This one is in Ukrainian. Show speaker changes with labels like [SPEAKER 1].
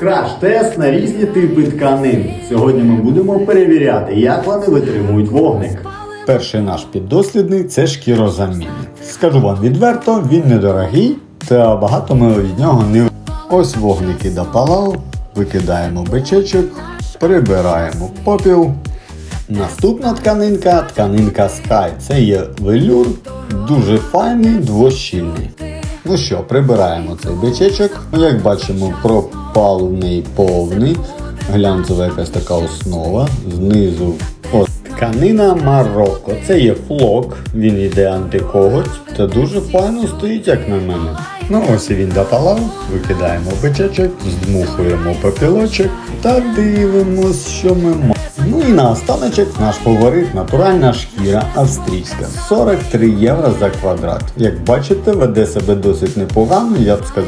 [SPEAKER 1] Краш-тест на різні типи тканин. Сьогодні ми будемо перевіряти, як вони витримують вогник. Перший наш піддослідний це шкірозамінник. Скажу вам відверто, він недорогий, та багато ми від нього не Ось вогники допалав, викидаємо бичечок, прибираємо попіл. Наступна тканинка тканинка Sky. Це є велюр, дуже файний, двощільний. Ну що, прибираємо цей бичечок. Ну, Як бачимо, пропал повний. Глянцева якась така основа. Знизу тканина Марокко. Це є флок, він йде антикоготь та дуже файно стоїть, як на мене. Ну ось і він допалав, викидаємо бичечок, здмухуємо попілочок та дивимось, що ми маємо. Ну і на останочок наш фаворит натуральна шкіра австрійська 43 євро за квадрат. Як бачите, веде себе досить непогано, я б сказав.